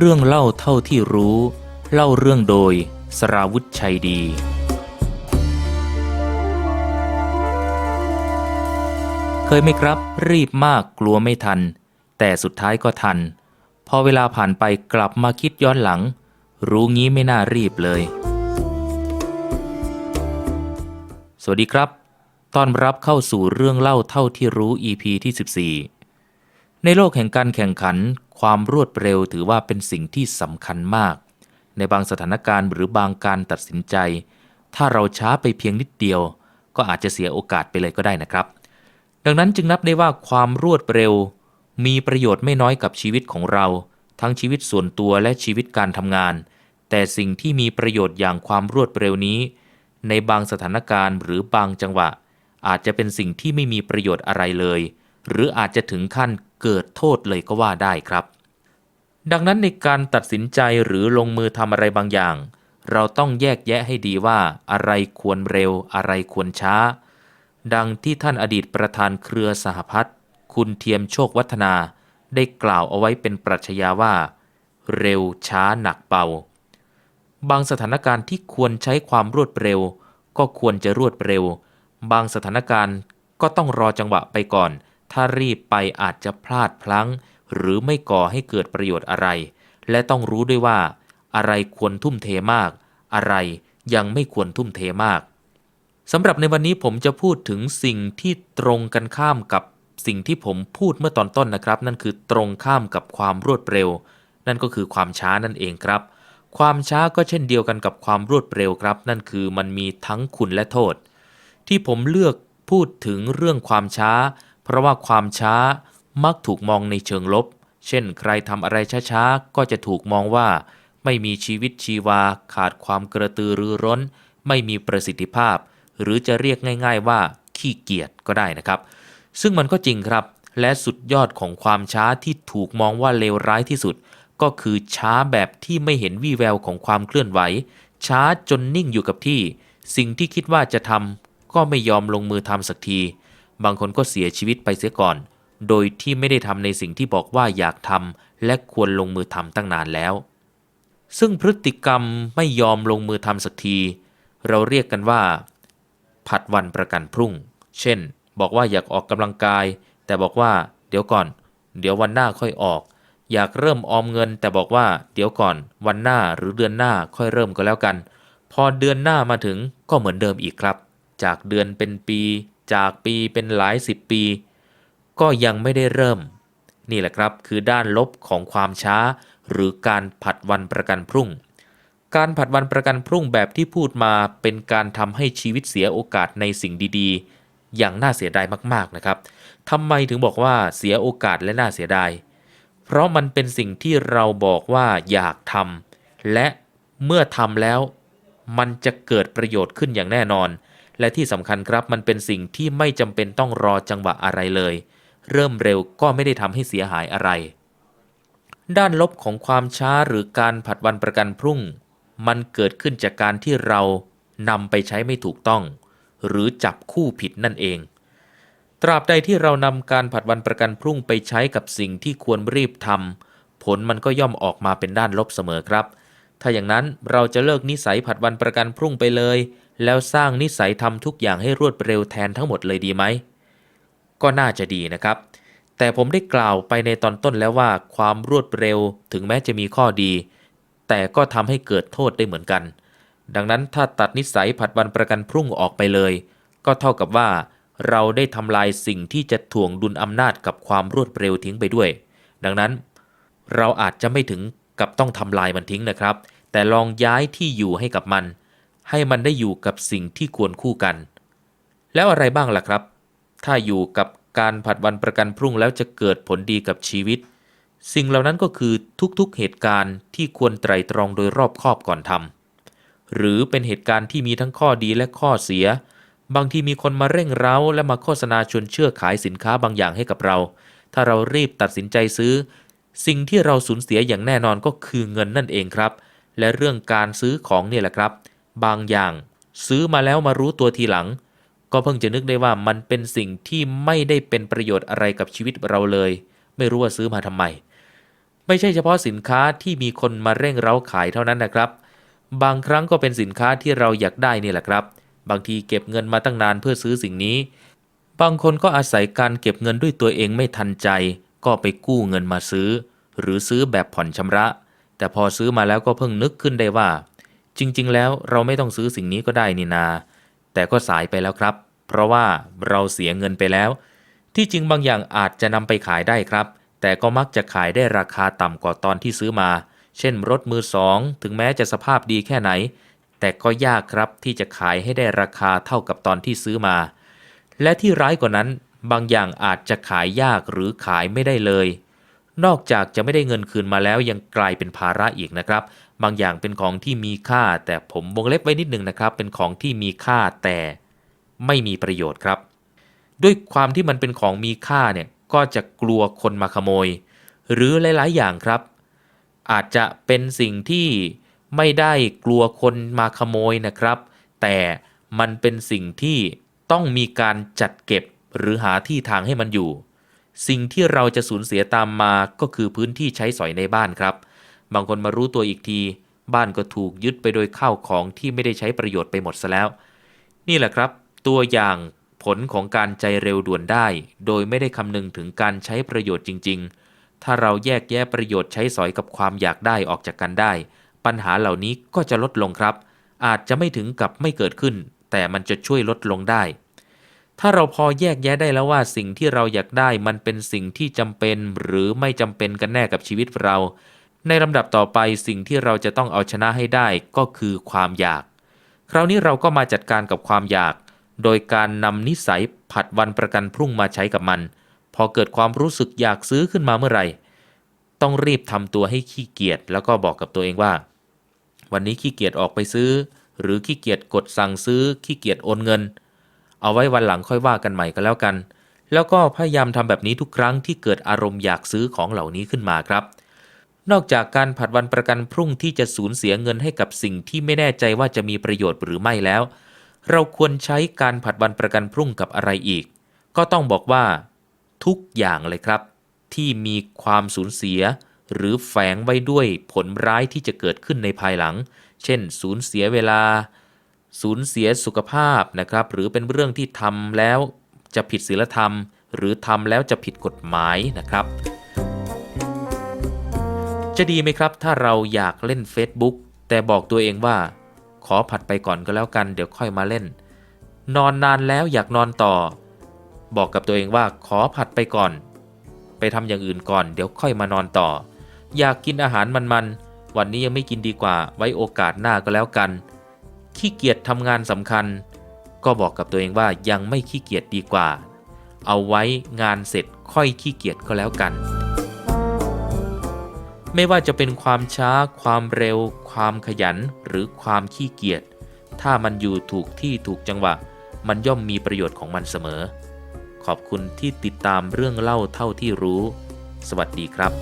เรื่องเล่าเท่าที่รู้ เล่าเรื่องโดย สราวุธชัยดี เคยไหมครับ รีบมากกลัวไม่ทัน แต่สุดท้ายก็ทัน พอเวลาผ่านไปกลับมาคิดย้อนหลัง รู้งี้ไม่น่ารีบเลย สวัสดีครับ ต้อนรับเข้าสู่เรื่องเล่าเท่าที่รู้ EP ที่ 14 ในโลกแห่งการแข่งขัน ความรวดเร็วถือว่าเป็นสิ่งที่สำคัญมาก ในบางสถานการณ์หรือบางการตัดสินใจ ถ้าเราช้าไปเพียงนิดเดียว ก็อาจจะเสียโอกาสไปเลยก็ได้นะครับ ดังนั้นจึงนับได้ว่าความรวดเร็ว มีประโยชน์ไม่น้อยกับชีวิตของเรา ทั้งชีวิตส่วนตัวและชีวิตการทำงาน แต่สิ่งที่มีประโยชน์อย่างความรวดเร็วนี้ ในบางสถานการณ์หรือบางจังหวะ อาจจะเป็นสิ่งที่ไม่มีประโยชน์อะไรเลย หรืออาจจะถึงขั้น เกิดโทษเลยก็ว่าได้ครับ ดังนั้นในการตัดสินใจหรือลงมือทำอะไรบางอย่าง เราต้องแยกแยะให้ดีว่าอะไรควรเร็วอะไรควรช้า ดังที่ท่านอดีตประธานเครือสหพัฒน์คุณเทียมโชควัฒนาได้กล่าวเอาไว้เป็นปรัชญาว่า เร็วช้าหนักเบาบางสถานการณ์ที่ควรใช้ความรวดเร็ว ก็ควรจะรวดเร็ว บางสถานการณ์ก็ต้องรอจังหวะไปก่อน ถ้ารีบไปอาจจะพลาดพลั้ง หรือไม่ก่อให้เกิดประโยชน์อะไร และต้องรู้ด้วยว่า อะไรควรทุ่มเทมาก อะไรยังไม่ควรทุ่มเทมากสำหรับในวันนี้ผมจะพูดถึงสิ่งที่ตรงกันข้ามกับสิ่งที่ผมพูดเมื่อตอนต้นนะครับ นั่นคือตรงข้ามกับความรวดเร็ว นั่นก็คือความช้านั่นเองครับ ความช้าก็เช่นเดียวกันกับความรวดเร็วครับ นั่นคือมันมีทั้งคุณและโทษ ที่ผมเลือกพูดถึงเรื่องความช้า เพราะว่าความช้ามักถูกมองในเชิงลบ เช่นใครทำอะไรช้าๆ ก็จะถูกมองว่า ไม่มีชีวิตชีวาขาดความกระตือรือร้น ไม่มีประสิทธิภาพ หรือจะเรียกง่ายๆว่าขี้เกียจก็ได้นะครับ ซึ่งมันก็จริงครับ และสุดยอดของความช้าที่ถูกมองว่าเลวร้ายที่สุด ก็คือช้าแบบที่ไม่เห็นวี่แววของความเคลื่อนไหว ช้าจนนิ่งอยู่กับที่ สิ่งที่คิดว่าจะทำก็ไม่ยอมลงมือทำสักที บางคนก็เสียชีวิตไปเสียก่อน โดยที่ไม่ได้ทำในสิ่งที่บอกว่าอยากทำและควรลงมือทำตั้งนานแล้ว ซึ่งพฤติกรรมไม่ยอมลงมือทำสักที เราเรียกกันว่า ผัดวันประกันพรุ่ง เช่น บอกว่าอยากออกกำลังกาย แต่บอกว่า เดี๋ยวก่อน เดี๋ยววันหน้าค่อยออก อยากเริ่มออมเงิน แต่บอกว่า เดี๋ยวก่อน วันหน้าหรือเดือนหน้าค่อยเริ่มก็แล้วกัน พอเดือนหน้ามาถึงก็เหมือนเดิมอีกครับ จากเดือนเป็นปี จากปีเป็นหลายสิบปี ก็ยังไม่ได้เริ่ม นี่แหละครับคือด้านลบของความช้า หรือการผัดวันประกันพรุ่ง การผัดวันประกันพรุ่งแบบที่พูดมาเป็นการทำให้ชีวิตเสียโอกาสในสิ่งดีๆ อย่างน่าเสียดายมากๆนะครับทำไมถึงบอกว่าเสียโอกาสและน่าเสียดาย เพราะมันเป็นสิ่งที่เราบอกว่าอยากทำและเมื่อทำแล้วมันจะเกิดประโยชน์ขึ้นอย่างแน่นอน และที่สำคัญครับมันเป็นสิ่งที่ไม่จำเป็นต้องรอจังหวะอะไรเลย เริ่มเร็วก็ไม่ได้ทำให้เสียหายอะไร ด้านลบของความช้าหรือการผัดวันประกันพรุ่ง มันเกิดขึ้นจากการที่เรานำไปใช้ไม่ถูกต้อง หรือจับคู่ผิดนั่นเอง ตราบใดที่เรานำการผัดวันประกันพรุ่งไปใช้กับสิ่งที่ควรรีบทำผลมันก็ย่อมออกมาเป็นด้านลบเสมอครับ ถ้าอย่างนั้นเราจะเลิกนิสัยผัดวันประกันพรุ่งไปเลย แล้วสร้างนิสัยทำทุกอย่างให้รวดเร็วแทนทั้งหมดเลยดีไหม ก็น่าจะดีนะครับ แต่ผมได้กล่าวไปในตอนต้นแล้วว่าความรวดเร็วถึงแม้จะมีข้อดี แต่ก็ทำให้เกิดโทษได้เหมือนกัน ดังนั้นถ้าตัดนิสัยผัดวันประกันพรุ่งออกไปเลย ก็เท่ากับว่า เราได้ทำลายสิ่งที่จะถ่วงดุลอำนาจกับความรวดเร็วทิ้งไปด้วย ดังนั้น เราอาจจะไม่ถึงกับต้องทำลายมันทิ้งนะครับ แต่ลองย้ายที่อยู่ให้กับมัน ให้มันได้อยู่กับสิ่งที่ควรคู่กัน แล้วอะไรบ้างล่ะครับ ถ้าอยู่กับการผัดวันประกันพรุ่งแล้วจะเกิดผลดีกับชีวิต สิ่งเหล่านั้นก็คือทุกๆเหตุการณ์ที่ควรไตรตรองโดยรอบคอบก่อนทำหรือเป็นเหตุการณ์ที่มีทั้งข้อดีและข้อเสีย บางทีมีคนมาเร่งเร้า และมาโฆษณาชวนเชื่อขายสินค้าบางอย่างให้กับเรา ถ้าเรารีบตัดสินใจซื้อ สิ่งที่เราสูญเสียอย่างแน่นอนก็คือเงินนั่นเองครับ และเรื่องการซื้อของนี่แหละครับ บางอย่าง ซื้อมาแล้วมารู้ตัวทีหลัง ก็เพิ่งจะนึกได้ว่ามันเป็นสิ่งที่ไม่ได้เป็นประโยชน์อะไรกับชีวิตเราเลย ไม่รู้ว่าซื้อมาทำไม ไม่ใช่เฉพาะสินค้าที่มีคนมาเร่งเร้าขายเท่านั้นนะครับ บางครั้งก็เป็นสินค้าที่เราอยากได้นี่แหละครับ บางทีเก็บเงินมาตั้งนานเพื่อซื้อสิ่งนี้ บางคนก็อาศัยการเก็บเงินด้วยตัวเองไม่ทันใจ ก็ไปกู้เงินมาซื้อ หรือซื้อแบบผ่อนชำระ แต่พอซื้อมาแล้วก็เพิ่งนึกขึ้นได้ว่า จริง ๆ แล้วเราไม่ต้องซื้อสิ่งนี้ก็ได้นี่นา แต่ก็สายไปแล้วครับ เพราะว่าเราเสียเงินไปแล้ว ที่จริงบางอย่างอาจจะนำไปขายได้ครับ แต่ก็มักจะขายได้ราคาต่ำกว่าตอนที่ซื้อมา เช่น รถมือสองถึงแม้จะสภาพดีแค่ไหน แต่ก็ยากครับที่จะขายให้ได้ราคาเท่ากับตอนที่ซื้อมา และที่ร้ายกว่านั้น บางอย่างอาจจะขายยากหรือขายไม่ได้เลย นอกจากจะไม่ได้เงินคืนมาแล้วยังกลายเป็นภาระอีกนะครับ บางอย่างเป็นของที่มีค่า แต่ผมวงเล็บไว้นิดหนึ่งนะครับ เป็นของที่มีค่าแต่ไม่มีประโยชน์ครับ ด้วยความที่มันเป็นของมีค่าเนี่ยก็จะกลัวคนมาขโมย หรือหลาย ๆ อย่างครับ อาจจะเป็นสิ่งที่ไม่ได้กลัวคนมาขโมยนะครับ แต่มันเป็นสิ่งที่ต้องมีการจัดเก็บหรือหาที่ทางให้มันอยู่ สิ่งที่เราจะสูญเสียตามมาก็คือพื้นที่ใช้สอยในบ้านครับ บางคนมารู้ตัวอีกที บ้านก็ถูกยึดไปโดยข้าวของที่ไม่ได้ใช้ประโยชน์ไปหมดซะแล้ว นี่แหละครับ ตัวอย่างผลของการใจเร็วด่วนได้ โดยไม่ได้คำนึงถึงการใช้ประโยชน์จริง ๆ ถ้าเราแยกแยะประโยชน์ใช้สอยกับความอยากได้ออกจากกันได้ ปัญหาเหล่านี้ก็จะลดลงครับ อาจจะไม่ถึงกับไม่เกิดขึ้น แต่มันจะช่วยลดลงได้ ถ้าเราพอแยกแยะได้แล้วว่าสิ่งที่เราอยากได้มันเป็นสิ่งที่จำเป็น หรือไม่จำเป็นกันแน่กับชีวิตเรา ในลำดับต่อไปสิ่งที่เราจะต้องเอาชนะให้ได้ก็คือความอยาก คราวนี้เราก็มาจัดการกับความอยาก โดยการนำนิสัยผัดวันประกันพรุ่งมาใช้กับมัน พอเกิดความรู้สึกอยากซื้อขึ้นมาเมื่อไหร่ ต้องรีบทำตัวให้ขี้เกียจแล้วก็บอกกับตัวเองว่า วันนี้ขี้เกียจออกไปซื้อ หรือขี้เกียจกดสั่งซื้อขี้เกียจโอนเงิน เอาไว้วันหลังค่อยว่ากันใหม่ก็แล้วกัน แล้วก็พยายามทำแบบนี้ทุกครั้งที่เกิดอารมณ์อยากซื้อของเหล่านี้ขึ้นมาครับ นอกจากการผัดวันประกันพรุ่งที่จะสูญเสียเงินให้กับสิ่งที่ไม่แน่ใจว่าจะมีประโยชน์หรือไม่แล้ว เราควรใช้การผัดวันประกันพรุ่งกับอะไรอีก ก็ต้องบอกว่า ทุกอย่างเลยครับ ที่มีความสูญเสีย หรือแฝงไว้ด้วยผลร้ายที่จะเกิดขึ้นในภายหลัง เช่น สูญเสียเวลา สูญเสียสุขภาพนะครับ หรือเป็นเรื่องที่ทำแล้วจะผิดศีลธรรม หรือทำแล้วจะผิดกฎหมายนะครับ จะดีไหมครับ ถ้าเราอยากเล่น Facebook แต่บอกตัวเองว่า ขอผัดไปก่อนก็แล้วกันเดี๋ยวค่อยมาเล่น นอนนานแล้วอยากนอนต่อ บอกกับตัวเองว่าขอผัดไปก่อน ไปทำอย่างอื่นก่อน เดี๋ยวค่อยมานอนต่อ อยากกินอาหารมันๆ วันนี้ยังไม่กินดีกว่า ไว้โอกาสหน้าก็แล้วกัน ขี้เกียจทำงานสำคัญ ก็บอกกับตัวเองว่ายังไม่ขี้เกียจดีกว่า เอาไว้งานเสร็จค่อยขี้เกียจก็แล้วกัน ไม่ว่าจะเป็นความช้า ความเร็ว ความขยัน หรือความขี้เกียจ ถ้ามันอยู่ถูกที่ถูกจังหวะ มันย่อมมีประโยชน์ของมันเสมอ ขอบคุณที่ติดตามเรื่องเล่าเท่าที่รู้ สวัสดีครับ